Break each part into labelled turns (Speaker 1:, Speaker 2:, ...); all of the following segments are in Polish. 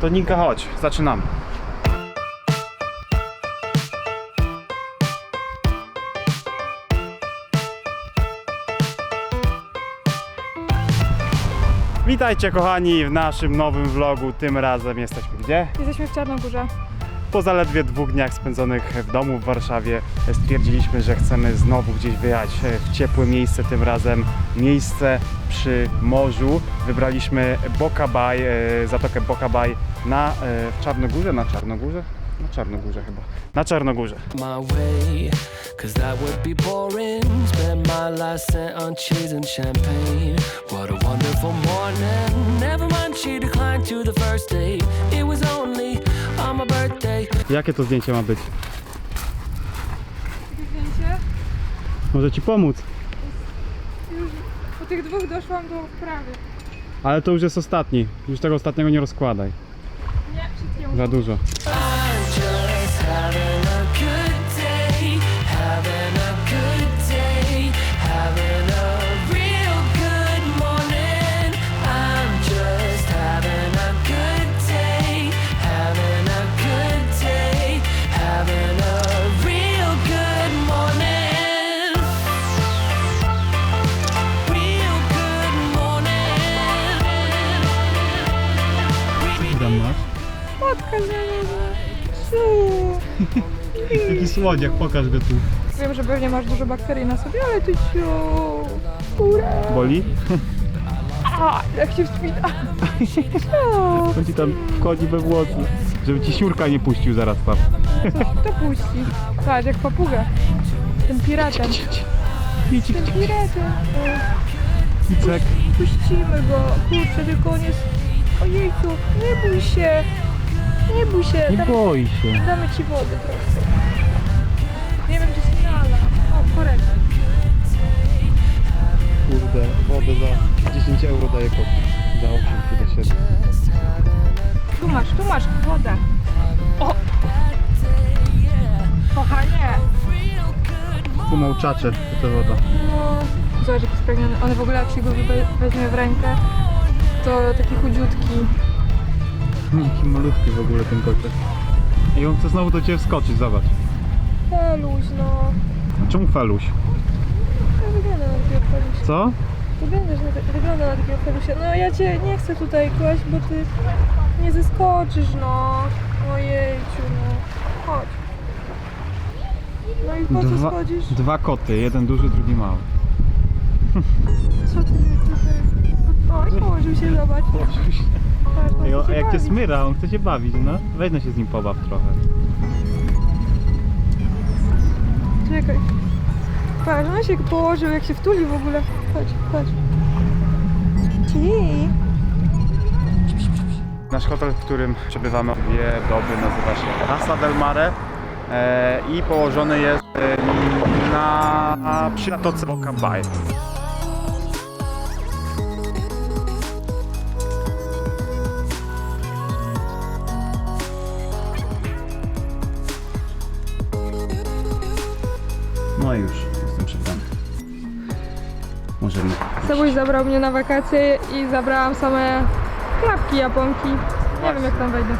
Speaker 1: To Nika, chodź, zaczynamy. Witajcie kochani w naszym nowym vlogu. Tym razem jesteśmy gdzie?
Speaker 2: Jesteśmy w Czarnogórze.
Speaker 1: Po zaledwie dwóch dniach spędzonych w domu w Warszawie stwierdziliśmy, że chcemy znowu gdzieś wyjechać w ciepłe miejsce, tym razem miejsce przy morzu. Wybraliśmy Bokabaj, e, zatokę Bokabaj na e, w Czarnogórze, na Czarnogórze? Na Czarnogórze chyba. Na Czarnogórze.
Speaker 3: Cause that would be boring. Spend my last cent on cheese and champagne. What a wonderful morning. Never mind, she declined to the first date. It was only on my birthday.
Speaker 1: Jakie to zdjęcie ma być?
Speaker 2: Zdjęcie.
Speaker 1: Może ci pomóc,
Speaker 2: Już po tych dwóch doszłam do wprawy.
Speaker 1: ale to już jest ostatni. Już tego ostatniego nie rozkładaj.
Speaker 2: Nie, nią.
Speaker 1: Za dużo.
Speaker 2: Spotka znalazła. Su.
Speaker 1: Jaki słodziak, pokaż go tu.
Speaker 2: Wiem, że pewnie masz dużo bakterii na sobie, ale ty ciu. Ura.
Speaker 1: Boli?
Speaker 2: A, jak się wspina.
Speaker 1: To ci tam wchodzi we włosy. Żeby ci siurka nie puścił zaraz tam.
Speaker 2: To puści. Patrz, jak papuga. Tym piratem. Tym piratem. O.
Speaker 1: Icek.
Speaker 2: Puścimy go. Kurczę, tylko on jest... Ojejku, nie bój się. Nie bój się.
Speaker 1: Nie boi się.
Speaker 2: damy ci wody trochę. Nie wiem, czy się nala. O, korek.
Speaker 1: Kurde, wodę za 10 euro daje kot. Za 8 czy za 7.
Speaker 2: Tu masz, tu masz wodę. O! Kochanie.
Speaker 1: Tu małczacze, to woda.
Speaker 2: No, zobacz, jaki spragniony. On w ogóle, jak się go we- weźmie w rękę, to taki chudziutki.
Speaker 1: Jaki malutki w ogóle ten kotek. I on chce znowu do ciebie wskoczyć, zobacz.
Speaker 2: Feluś, no.
Speaker 1: A czemu feluś?
Speaker 2: Wygląda na takiego felusia.
Speaker 1: Co?
Speaker 2: Wyglądasz na, wygląda na takiego felusia. No ja cię nie chcę tutaj kłaść, bo ty nie zeskoczysz, no. Ojejciu, no. Chodź. No i po co
Speaker 1: Dwa,
Speaker 2: schodzisz?
Speaker 1: dwa koty, jeden duży, drugi mały.
Speaker 2: Co ty tutaj? O, i położył się, zobacz. Patrz,
Speaker 1: cię
Speaker 2: bawić.
Speaker 1: smyra, on chce się bawić, no. Weź no się z nim pobaw trochę.
Speaker 2: Czekaj. Patrz, on się położył, jak się wtuli w ogóle. Patrz, patrz. Ci.
Speaker 1: Nasz hotel, w którym przebywamy dwie doby, nazywa się Casa del Mare e, i położony jest e, na przy zatoce Boca Bay. No i już, jestem przebrany. Możemy.
Speaker 2: Sabuś zabrał mnie na wakacje i zabrałam same klapki japonki. Nie wiem jak tam wejdę.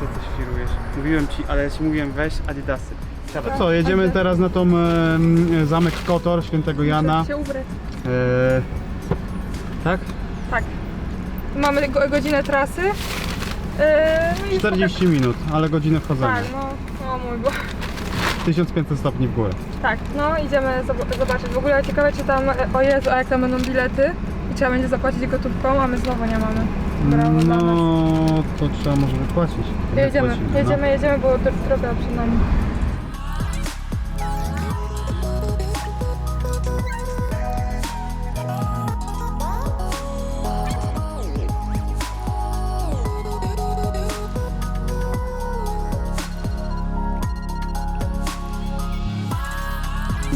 Speaker 1: Co ty świrujesz? Mówiłem ci, ale ja ci mówiłem weź adidasy.
Speaker 2: Dobra,
Speaker 1: Co, jedziemy teraz na tą em, zamek Kotor świętego Jana.
Speaker 2: Muszę się ubrać.
Speaker 1: E, tak?
Speaker 2: Tak. Mamy go, godzinę trasy. Yy, no i
Speaker 1: 40 minut, ale godzinę wchodzenia.
Speaker 2: Tak, no, o mój Boże.
Speaker 1: 1500 stopni w górę.
Speaker 2: Tak, no idziemy zob- zobaczyć. W ogóle ciekawe czy tam, e, o Jezu, a jak tam będą bilety i trzeba będzie zapłacić gotówką, a my znowu nie mamy. Brawo dla nas.
Speaker 1: No, to trzeba może wypłacić.
Speaker 2: Jedziemy,
Speaker 1: Wypłacimy, no.
Speaker 2: jedziemy, jedziemy, bo dro- droga przed nami.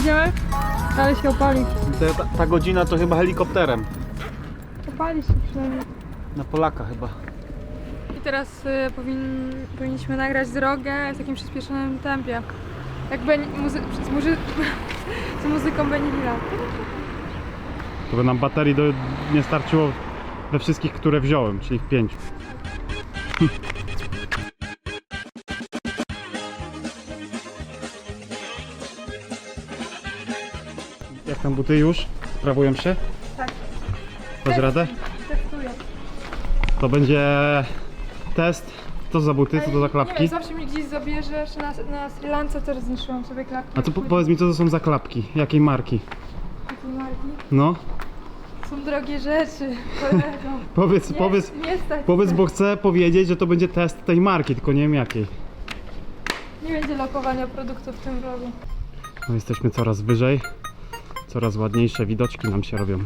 Speaker 2: Idziemy? Ale się opali.
Speaker 1: Ta, ta godzina to chyba helikopterem.
Speaker 2: Opali się przynajmniej.
Speaker 1: Na Polaka chyba.
Speaker 2: I teraz y, powin, powinniśmy nagrać drogę w takim przyspieszonym tempie. Jak ben, muzy, z, muzy, z muzyką Benilina.
Speaker 1: To by nam baterii do, nie starczyło we wszystkich, które wziąłem, czyli w pięciu. tam buty już? Sprawują się?
Speaker 2: Tak.
Speaker 1: Dasz radę?
Speaker 2: Testuję.
Speaker 1: To będzie test. Co za buty, co to za
Speaker 2: Nie
Speaker 1: klapki?
Speaker 2: zawsze mi gdzieś zabierzesz, na, na Sri Lance też zniszczyłam sobie klapki.
Speaker 1: A co po, powiedz mi, co to są za klapki? Jakiej marki?
Speaker 2: Takiej marki.
Speaker 1: No,
Speaker 2: Są drogie rzeczy, kolego.
Speaker 1: powiedz,
Speaker 2: Nie,
Speaker 1: powiedz,
Speaker 2: nie stać
Speaker 1: powiedz, bo chcę powiedzieć, że to będzie test tej marki, tylko nie wiem jakiej.
Speaker 2: Nie będzie lokowania produktów w tym vlogu.
Speaker 1: No, jesteśmy coraz wyżej, coraz ładniejsze widoczki nam się robią.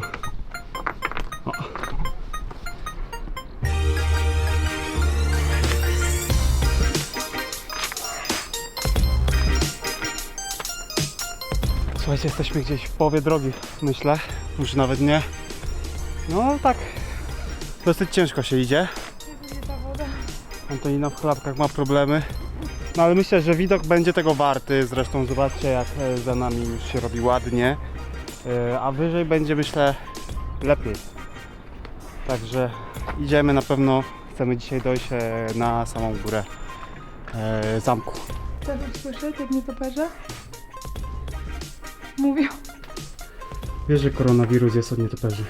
Speaker 1: Słuchajcie, jesteśmy gdzieś w połowie drogi, myślę, już nawet nie. No tak, dosyć ciężko się idzie. Antonina w chlapkach ma problemy. No ale myślę, że widok będzie tego warty. Zresztą zobaczcie jak e, za nami już się robi ładnie. E, A wyżej będzie myślę lepiej. Także idziemy na pewno. Chcemy dzisiaj dojść e, na samą górę e, zamku.
Speaker 2: Chcesz usłyszeć, jak nie toperze? Mówią.
Speaker 1: Wiesz, że koronawirus jest od nietoperzy.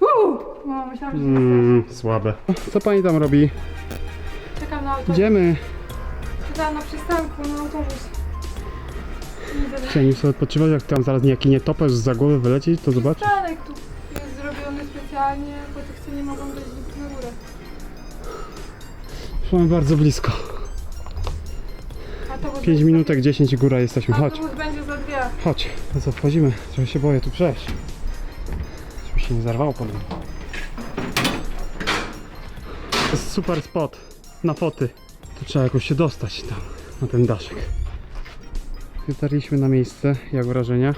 Speaker 2: Uuu! No, myślałam, że
Speaker 1: Mm, słabe. Co pani tam robi?
Speaker 2: Czekam na autobus.
Speaker 1: Idziemy.
Speaker 2: Czekam na przystanku, na autobus. Nie.
Speaker 1: Chciałem sobie odpoczywać, jak tam zaraz niejaki nietoperz za głowy wylecieć, to zobacz.
Speaker 2: Przystanek tu jest zrobiony specjalnie, bo tych co nie mogą wejść na górę.
Speaker 1: Mamy bardzo blisko.
Speaker 2: Autobus
Speaker 1: 5
Speaker 2: będzie-
Speaker 1: minutek, 10 i góra jesteśmy. Chodź.
Speaker 2: Autobus będzie za dwie.
Speaker 1: Chodź, no co, wchodzimy. Trochę się boję tu przejść. Żeby się nie zarwało po nim. To jest super spot na foty. Tu trzeba jakoś się dostać tam, na ten daszek. Dotarliśmy na miejsce. Jak wrażenia?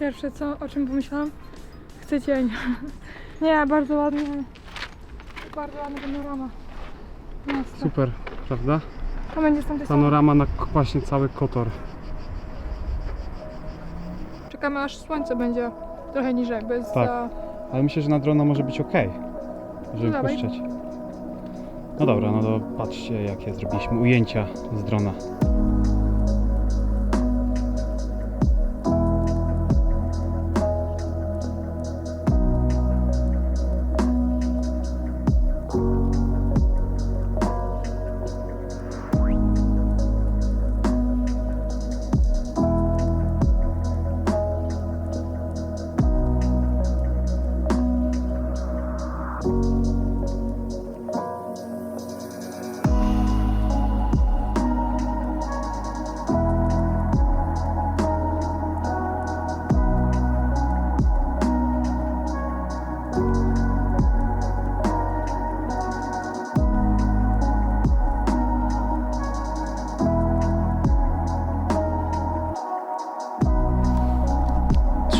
Speaker 2: Pierwsze co, o czym pomyślałam? Chcę cień. Nie, bardzo ładnie. Bardzo ładna panorama. Miasta.
Speaker 1: Super, prawda?
Speaker 2: To będzie strony.
Speaker 1: Panorama na k- właśnie cały kotor.
Speaker 2: Czekamy aż słońce będzie trochę niżej, bo jest
Speaker 1: Tak.
Speaker 2: za...
Speaker 1: Ale myślę, że na drona może być ok, żeby
Speaker 2: No dawaj.
Speaker 1: puszczać. No dobra, no to patrzcie jakie zrobiliśmy ujęcia z drona.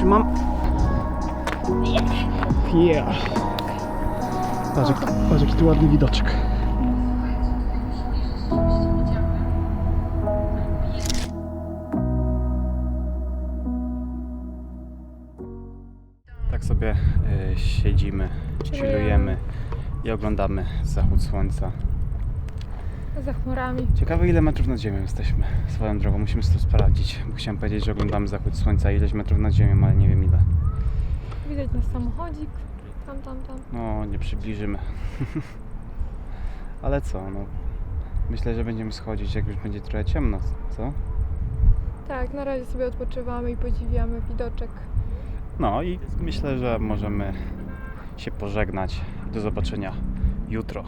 Speaker 1: Trzymam. Yeah. Patrz, jak- patrz jaki tu ładny widoczek. Tak sobie y, siedzimy, chillujemy i oglądamy zachód słońca.
Speaker 2: Za chmurami.
Speaker 1: Ciekawe ile metrów nad ziemią jesteśmy. Swoją drogą musimy to sprawdzić. Bo chciałem powiedzieć, że oglądamy zachód słońca ileś metrów nad ziemią, ale nie wiem ile.
Speaker 2: Widać nasz samochodzik. Tam, tam, tam.
Speaker 1: No, nie przybliżymy. Ale co, no. Myślę, że będziemy schodzić, jak już będzie trochę ciemno, co?
Speaker 2: Tak, na razie sobie odpoczywamy i podziwiamy widoczek.
Speaker 1: No i myślę, że możemy się pożegnać. Do zobaczenia jutro.